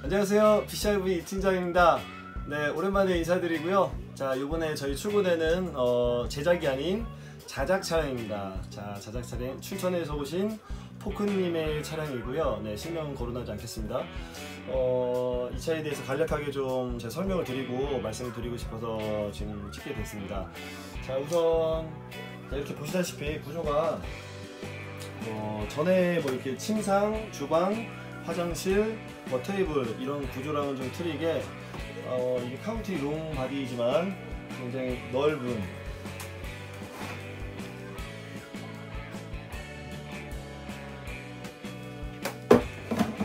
안녕하세요. PCRV 팀장입니다. 네, 오랜만에 인사드리고요. 자, 이번에 저희 출고되는 어, 제작이 아닌 자작 차량입니다. 자, 자작 차량 춘천에서 오신 포크님의 차량이고요. 네, 실명 거론하지 않겠습니다. 어, 이 차에 대해서 간략하게 좀 제가 설명을 드리고 말씀을 드리고 싶어서 지금 찍게 됐습니다. 자, 우선 자, 이렇게 보시다시피 구조가 어, 전에 뭐 이렇게 침상, 주방, 화장실, 뭐 테이블 이런 구조랑은 좀 틀리게 어, 이게 카운티 롱 바디이지만 굉장히 넓은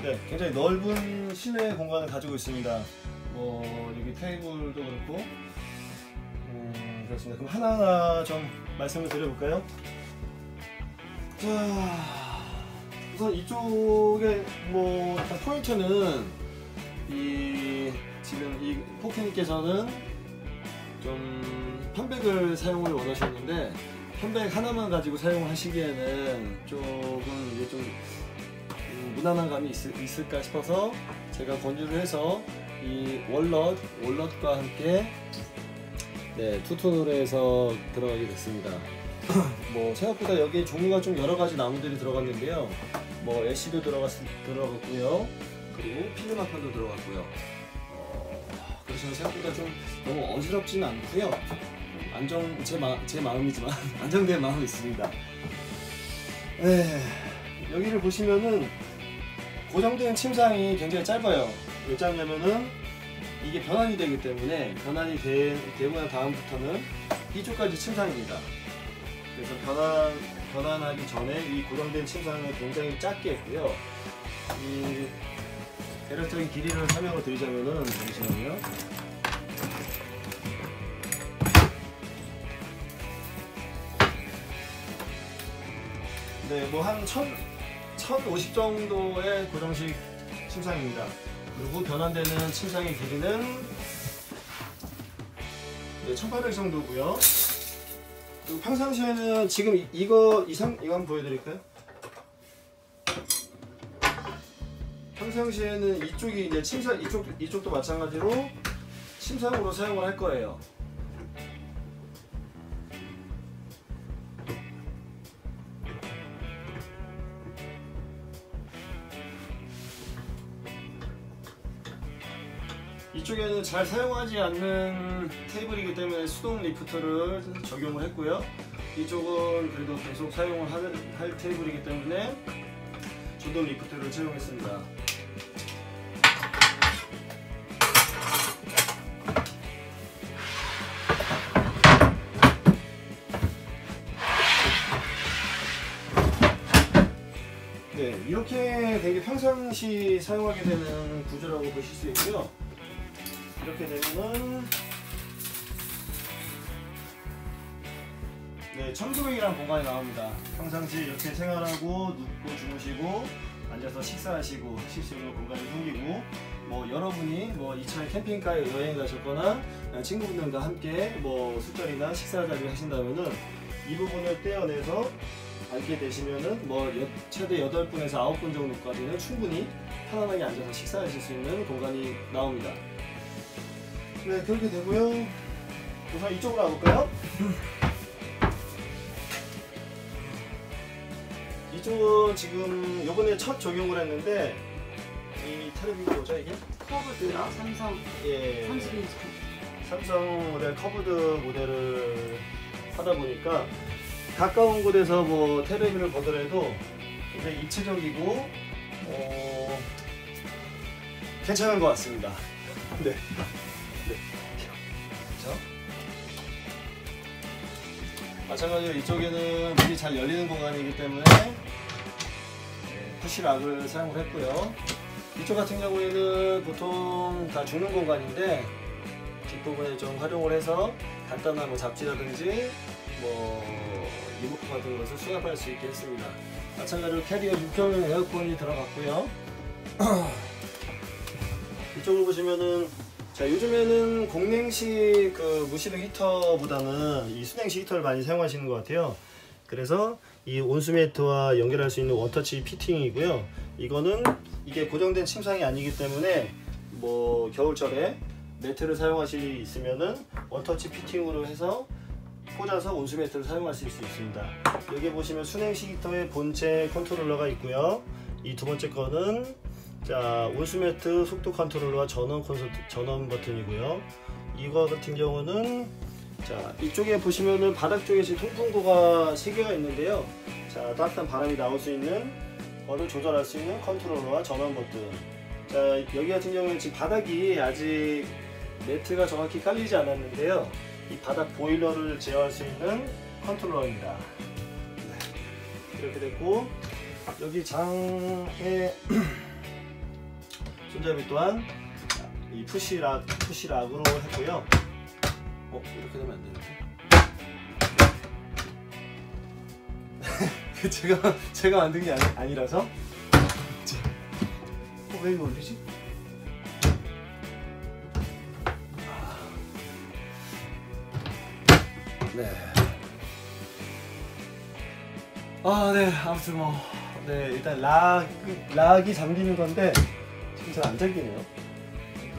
네, 굉장히 넓은 실내 공간을 가지고 있습니다. 뭐 여기 테이블도 그렇고 음, 그렇습니다. 그럼 하나하나 좀 말씀을 드려볼까요? 자, 우선 이쪽에 뭐 일단 포인트는 이 지금 이 포키님께서는 좀 편백을 사용을 원하셨는데 편백 하나만 가지고 사용하시기에는 조금 이게 좀 음, 무난한 감이 있, 을까 싶어서 제가 권유를 해서 이 월넛 월넛과 함께 네 투톤으로 해서 들어가게 됐습니다. 뭐 생각보다 여기에 종류가 좀 여러 가지 나무들이 들어갔는데요. 뭐 애쉬도 들어갔 들어갔고요. 그리고 필름마판도 들어갔고요. 어, 그래서 생각보다 좀 너무 어지럽지는 않고요. 안정 제, 마, 제 마음이지만 안정된 마음이 있습니다. 네, 여기를 보시면은 고정된 침상이 굉장히 짧아요. 왜 짧냐면은 이게 변환이 되기 때문에 변환이 되, 되고 난 다음부터는 이쪽까지 침상입니다. 그래서 변환, 변환하기 전에 이 고정된 침상을 굉장히 작게 했고요. 이 대략적인 길이를 설명을 드리자면은 잠시만요. 네, 뭐한 1050 정도의 고정식 침상입니다. 그리고 변환되는 침상의 길이는 네, 1800 정도고요. 평상시에는 지금 이, 이거 이상 이거 한번 보여드릴까요? 평상시에는 이쪽이 이제 침상 이쪽 이쪽도 마찬가지로 침상으로 사용을 할 거예요. 이쪽에는 잘 사용하지 않는 테이블이기 때문에 수동 리프트를 적용을 했고요. 이쪽은 그래도 계속 사용을 할, 할 테이블이기 때문에 주동 리프트를 채용했습니다. 네, 이렇게 되게 평상시 사용하게 되는 구조라고 보실 수 있고요. 이렇게 되면은 네, 청소백이라는 공간이 나옵니다. 평상시 이렇게 생활하고 눕고 주무시고 앉아서 식사하시고 있는 공간이 생기고 뭐 여러분이 뭐 2차 캠핑카에 여행 가셨거나 친구분들과 함께 뭐 술자리나 식사 자리 하신다면은 이 부분을 떼어내서 앉게 되시면은 뭐 최대 8분에서 9분 정도까지는 충분히 편안하게 앉아서 식사하실 수 있는 공간이 나옵니다. 네, 그렇게 되고요. 우선 이쪽으로 가볼까요? 이쪽은 지금 요번에 첫 적용을 했는데 이 테레비 뭐죠 이게? 커브드요? 삼성 예. 30인치 삼성 모델 커브드 모델을 하다 보니까 가까운 곳에서 뭐 테레비를 보더라도 굉장히 입체적이고 어, 괜찮은 것 같습니다. 네. 네. 그렇죠? 마찬가지로 이쪽에는 문이 잘 열리는 공간이기 때문에 네, 푸시락을 사용을 했고요. 이쪽 같은 경우에는 보통 다 죽는 공간인데 뒷부분에 좀 활용을 해서 간단한 뭐 잡지라든지 뭐 리모컨 같은 것을 수납할 수 있게 했습니다. 마찬가지로 캐리어 6형 에어컨이 들어갔고요. 이쪽을 보시면은 자 요즘에는 공냉식 그 무시등 히터보다는 이 수냉식 히터를 많이 사용하시는 것 같아요. 그래서 이 온수매트와 연결할 수 있는 원터치 피팅이고요. 이거는 이게 고정된 침상이 아니기 때문에 뭐 겨울철에 매트를 사용하실 있으면은 원터치 피팅으로 해서 꽂아서 온수 매트를 사용하실 수 있습니다. 여기 보시면 순행식 히터의 본체 컨트롤러가 있고요. 이 두 번째 거는 자 온수 매트 속도 컨트롤러와 전원 콘서트 전원 버튼이고요. 이거 같은 경우는 자 이쪽에 보시면은 바닥 쪽에 지금 통풍구가 세 개가 있는데요. 자 따뜻한 바람이 나올 수 있는 거를 조절할 수 있는 컨트롤러와 전원 버튼. 자 여기 같은 경우는 지금 바닥이 아직 매트가 정확히 깔리지 않았는데요. 이 바닥 보일러를 제어할 수 있는 컨트롤러입니다. 네. 이렇게 됐고 여기 장에 손잡이 또한 이 푸시락 푸시락으로 했고요. 어 이렇게 되면 안 되는데? 제가 제가 만든 게 아니, 아니라서. 어, 왜 이거 올리지? 네. 아, 네. 아무튼 뭐, 네. 일단 락, 락이 잠기는 건데, 잘 안 잠기네요.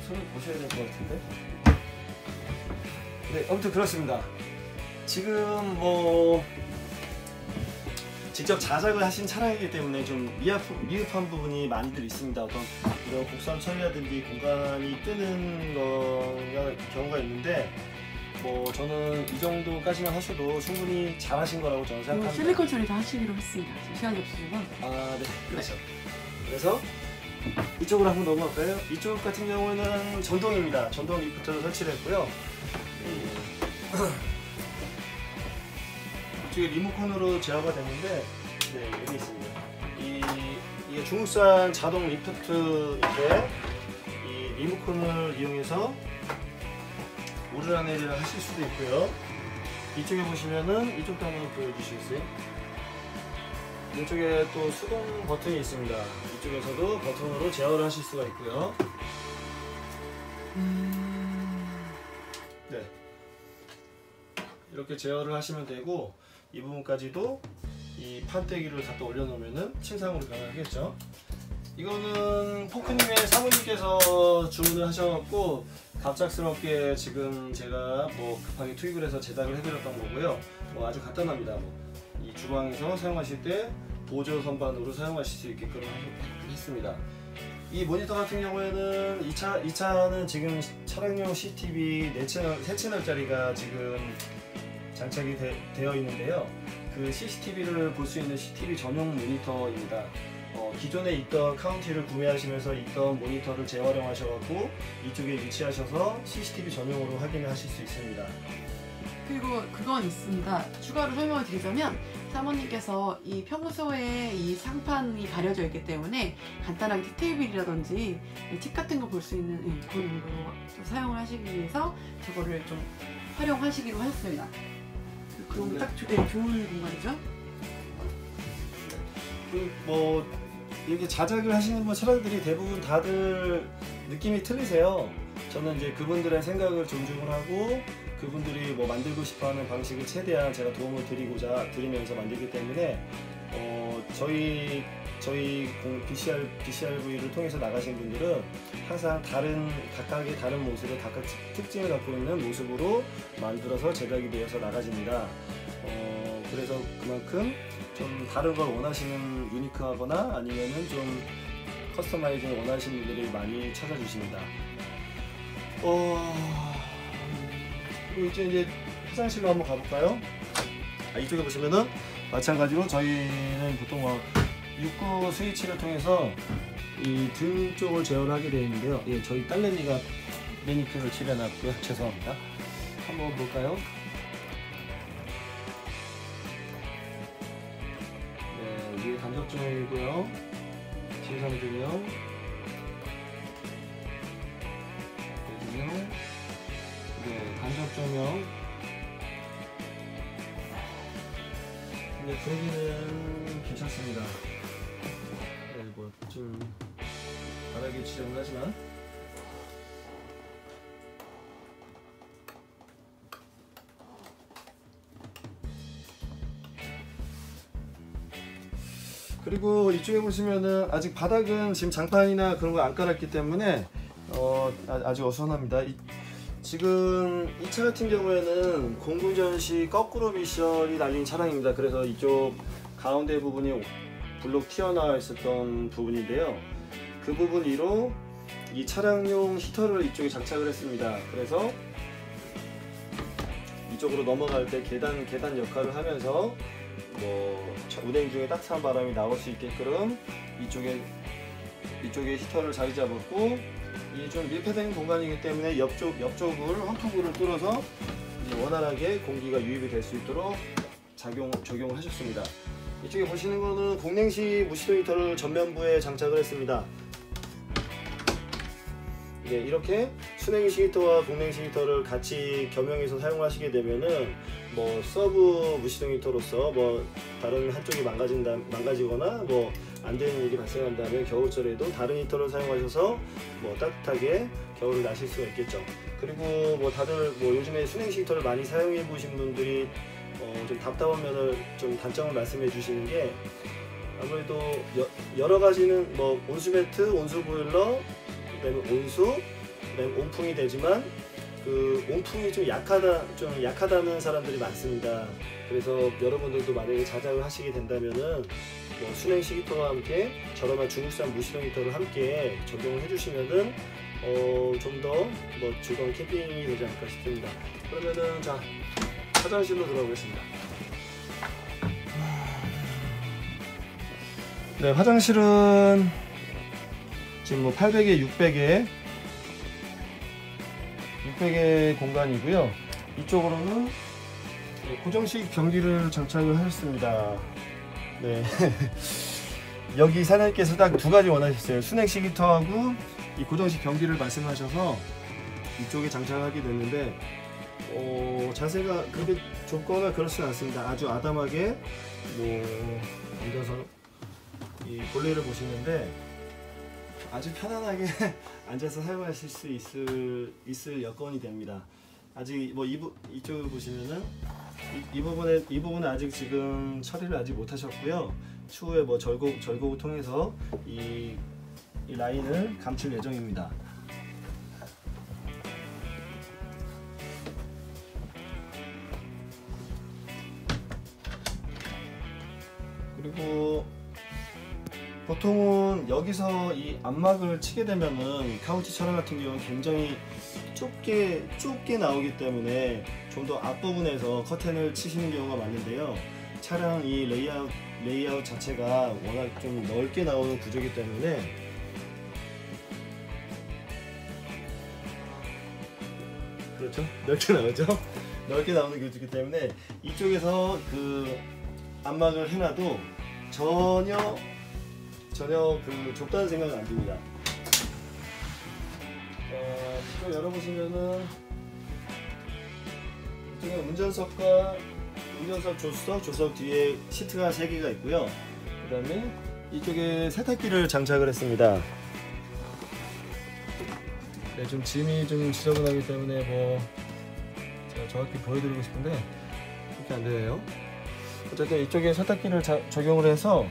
손을 보셔야 될 것 같은데. 네, 아무튼 그렇습니다. 지금 뭐, 직접 자작을 하신 차량이기 때문에 좀 미흡, 미흡한 부분이 많이들 있습니다. 어떤 이런 곡선 처리라든지 공간이 뜨는 거가 경우가 있는데, 뭐 저는 이 정도까지만 하셔도 충분히 잘하신 거라고 저는 이거 생각합니다. 실리콘 처리 다 하시기로 했습니다. 시간이 없어서. 아, 네, 그렇죠. 그래서 이쪽으로 한번 넘어갈까요? 이쪽 같은 경우는 전동입니다. 전동 리프트를 설치를 했고요. 음. 이쪽에 리모컨으로 제어가 되는데, 네, 여기 있습니다. 이, 이게 중국산 자동 리프트인데, 이 리모컨을 이용해서 오르락내리락 하실 수도 있고요. 이쪽에 보시면은 이쪽도 한번 보여주시겠어요? 이쪽에 또 수동 버튼이 있습니다. 이쪽에서도 버튼으로 제어를 하실 수가 있고요. 네. 이렇게 제어를 하시면 되고 이 부분까지도 이 판때기를 갖다 올려놓으면은 침상으로 변하겠죠. 이거는 포크님의 사모님께서 주문을 하셔갖고 갑작스럽게 지금 제가 뭐 급하게 투입을 해서 제작을 해드렸던 거고요. 뭐 아주 간단합니다. 뭐 이 주방에서 사용하실 때 보조 선반으로 사용하실 수 있게끔 하- 했습니다. 이 모니터 같은 경우에는 이 차, 이 차는 지금 차량용 CCTV 4채널, 3채널짜리가 지금 장착이 되, 어 있는데요. 그 CCTV를 볼 수 있는 CCTV 전용 모니터입니다. 어, 기존에 있던 카운티를 구매하시면서 있던 모니터를 재활용하셔갖고 이쪽에 위치하셔서 CCTV 전용으로 확인을 하실 수 있습니다. 그리고 그건 있습니다. 추가로 설명을 드리자면 사모님께서 이 평소에 이 상판이 가려져 있기 때문에 간단하게 디테일이라든지 팁 같은 거 볼 수 있는 예, 그런 용도로 좀 사용을 하시기 위해서 저거를 좀 활용하시기로 하셨습니다. 그럼 네. 딱 조, 예, 좋은 공간이죠? 그 뭐 이렇게 자작을 하시는 분 차량들이 대부분 다들 느낌이 틀리세요. 저는 이제 그분들의 생각을 존중을 하고 그분들이 뭐 만들고 싶어하는 방식을 최대한 제가 도움을 드리고자 드리면서 만들기 때문에 어 저희 저희 공 BCR BCRV를 통해서 나가신 분들은 항상 다른 각각의 다른 모습을 각각 특- 특징을 갖고 있는 모습으로 만들어서 제작이 되어서 나가집니다. 어 그래서 그만큼 좀 다른 걸 원하시는 유니크하거나 아니면은 좀 커스터마이징을 원하시는 분들이 많이 찾아주십니다. 어 그리고 이제 이제 화장실로 한번 가볼까요? 아, 이쪽에 보시면은 마찬가지로 저희는 보통 뭐 육구 스위치를 통해서 이 등 쪽을 제어를 하게 되어 있는데요. 예, 저희 딸내미가 매니큐어를 칠해놨고요. 죄송합니다. 한번 볼까요? 네, 위에 간접 조명이고요. 진상 조명. 조 조명. 근데 분위기는 괜찮습니다. 네, 뭐좀 바닥이 지저분하지만 그리고 이쪽에 보시면은 아직 바닥은 지금 장판이나 그런 거 안 깔았기 때문에 어, 아- 아주 어수선합니다. 이- 지금 이 차 같은 경우에는 공구전시 거꾸로 미션이 달린 차량입니다. 그래서 이쪽 가운데 부분이 블록 튀어나와 있었던 부분인데요. 그 부분 위로 이 차량용 히터를 이쪽에 장착을 했습니다. 그래서 이쪽으로 넘어갈 때 계단 계단 역할을 하면서 뭐 차- 운행 중에 따뜻한 바람이 나올 수 있게끔 이쪽에 이쪽에 히터를 자리 잡았고 이 좀 밀폐된 공간이기 때문에 옆쪽 옆쪽을 험프구를 뚫어서 원활하게 공기가 유입이 될 수 있도록 작용 적용을 하셨습니다. 이쪽에 보시는 거는 공냉시 무시동 히터를 전면부에 장착을 했습니다. 네, 이렇게 순행시 히터와 공냉시 히터를 같이 겸용해서 사용하시게 되면은 뭐 서브 무시동 히터로서 뭐 다른 한쪽이 망가진다 망가지거나 뭐 안 되는 일이 발생한다면 겨울철에도 다른 히터를 사용하셔서 뭐 따뜻하게 겨울을 나실 수가 있겠죠. 그리고 뭐 다들 뭐 요즘에 순행시 히터를 많이 사용해 보신 분들이 어, 좀 답답한 면을 좀 단점을 말씀해 주시는 게 아무래도 여, 여러 가지는 뭐 온수 매트, 온수 보일러, 그다음에 온수, 그다음에 온풍이 되지만 그 온풍이 좀 약하다 좀 약하다는 사람들이 많습니다. 그래서 여러분들도 만약에 자작을 하시게 된다면은 뭐 순행식 히터와 함께 저렴한 중국산 무시동 히터를 함께 적용을 해주시면은 어, 좀 더 뭐 즐거운 캠핑이 되지 않을까 싶습니다. 그러면은 자 화장실로 들어가겠습니다. 네 화장실은 지금 뭐 800에 600에 600의 공간이고요. 이쪽으로는 고정식 변기를 장착을 하셨습니다. 네. 여기 사장님께서 딱 두 가지 원하셨어요. 순행식 히터하고 이 고정식 변기를 말씀하셔서 이쪽에 장착하게 됐는데 어, 자세가 그렇게 좁거나 그렇지는 않습니다. 아주 아담하게 뭐 앉아서 이 볼일을 보시는데 아주 편안하게 앉아서 사용하실 수 있을 있을 여건이 됩니다. 아직 뭐 이, 이쪽을 보시면은 이, 이 부분에 이 부분은 아직 지금 처리를 아직 못 하셨고요. 추후에 뭐 절곡 절곡을 통해서 이, 이 라인을 감출 예정입니다. 여기서 이 안막을 치게 되면은 카우치 차량 같은 경우는 굉장히 좁게 좁게 나오기 때문에 좀 더 앞부분에서 커튼을 치시는 경우가 많은데요. 차량 이 레이아웃 레이아웃 자체가 워낙 좀 넓게 나오는 구조이기 때문에 그렇죠 넓게 나오죠. 넓게 나오는 구조이기 때문에 이쪽에서 그 안막을 해놔도 전혀 전혀 그 좁다는 생각은 안 듭니다. 어, 이쪽 열어보시면은 이쪽에 운전석과 운전석 조수석, 조수석 뒤에 시트가 3개가 있고요. 그 다음에 이쪽에 세탁기를 장착을 했습니다. 네, 좀 짐이 좀 지저분하기 때문에 뭐 제가 정확히 보여드리고 싶은데 그렇게 안 되네요. 어쨌든 이쪽에 세탁기를 자- 적용을 해서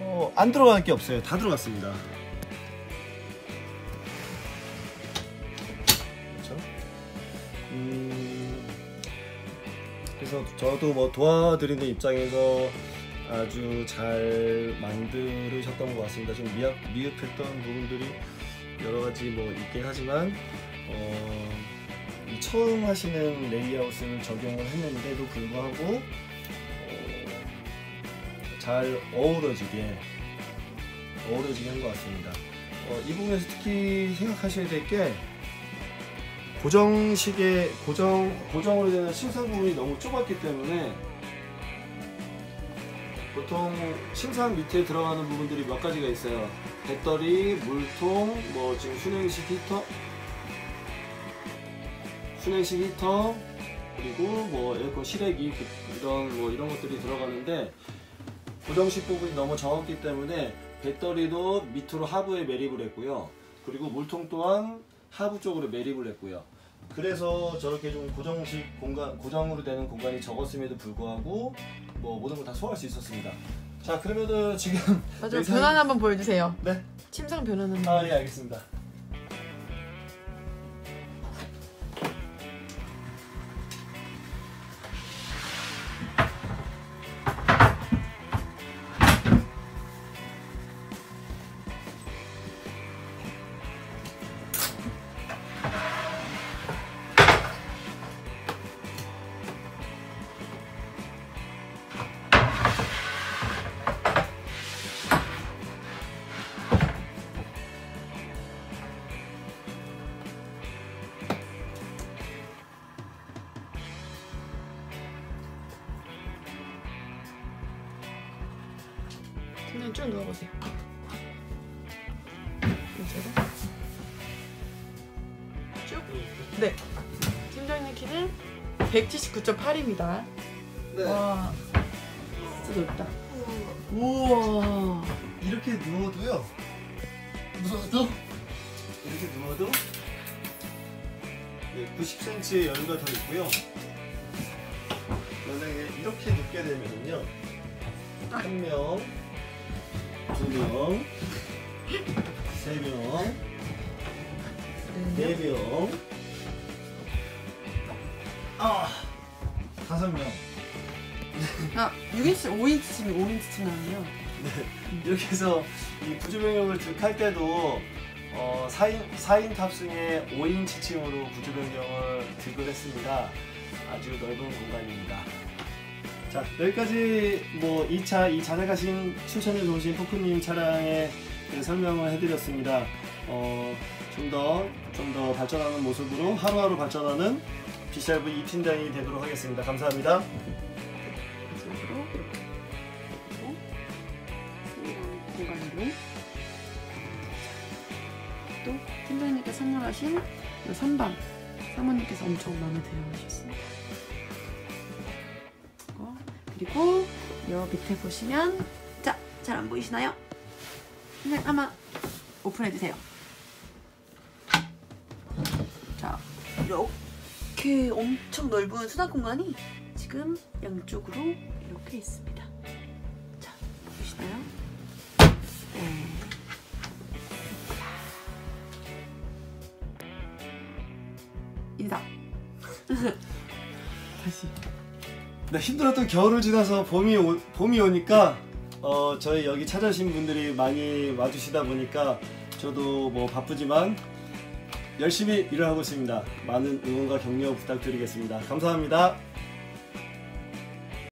어, 안 들어갈 게 없어요. 다 들어갔습니다. 그렇죠? 음, 그래서 저도 뭐 도와드리는 입장에서 아주 잘 만들으셨던 것 같습니다. 좀 미흡, 미흡했던 부분들이 여러 가지 뭐 있긴 하지만 어, 이 처음 하시는 레이아웃을 적용을 했는데도 불구하고 어, 잘 어우러지게 어우러지게 한 것 같습니다. 어, 이 부분에서 특히 생각하셔야 될 게 고정식의 고정 고정으로 되는 심상 부분이 너무 좁았기 때문에 보통 심상 밑에 들어가는 부분들이 몇 가지가 있어요. 배터리, 물통, 뭐 지금 순행식 히터, 순행식 히터, 그리고 뭐 에어컨 실외기 그- 이런 뭐 이런 것들이 들어가는데 고정식 부분이 너무 적었기 때문에 배터리도 밑으로 하부에 매립을 했고요. 그리고 물통 또한 하부 쪽으로 매립을 했고요. 그래서 저렇게 좀 고정식 공간 고정으로 되는 공간이 적었음에도 불구하고 뭐 모든 걸 다 소화할 수 있었습니다. 자 그러면은 지금 맞아 변환 한번 보여주세요. 네. 침상 변환은 아예 알겠습니다. 그냥 쭉 넣어보세요. 이쪽으로. 쭉. 네. 팀장님 키는 179.8입니다. 네. 와. 진짜 넓다. 우와. 이렇게 누워도요. 누워도 이렇게 누워도 네, 90cm의 여유가 더 있고요. 만약에 이렇게 눕게 되면요. 한 명, 두 명, 세 명, 네 명, 아, 다섯 명. 아, 6인치, 5인치 칩이 5인치 칩 나와요. 이렇게 해서 이 구조변경을 할 때도 어, 4인, 4인 탑승의 5인치 층으로 구조변경을 득을 했습니다. 아주 넓은 공간입니다. 자, 여기까지 뭐 2차, 이 자작하신 춘천에서 오신 포크님 차량의 그 설명을 해드렸습니다. 어, 좀 더, 좀 더 발전하는 모습으로 하루하루 발전하는 BCRV 이 팀장이 되도록 하겠습니다. 감사합니다. 이쪽으로 이렇게. 공간으로. 또 팀장님께 선물하신 이 선반 사모님께서 엄청 마음에 들어 하셨습니다. 그리고 여 밑에 보시면 자, 잘 안 보이시나요? 그냥 한번 오픈해 주세요. 자, 이렇게 엄청 넓은 수납 공간이 지금 양쪽으로 이렇게 있습니다. 자, 보시나요? 네, 힘들었던 겨울을 지나서 봄이 오, 봄이 오니까 어, 저희 여기 찾아오신 분들이 많이 와주시다 보니까 저도 뭐 바쁘지만 열심히 일을 하고 있습니다. 많은 응원과 격려 부탁드리겠습니다. 감사합니다.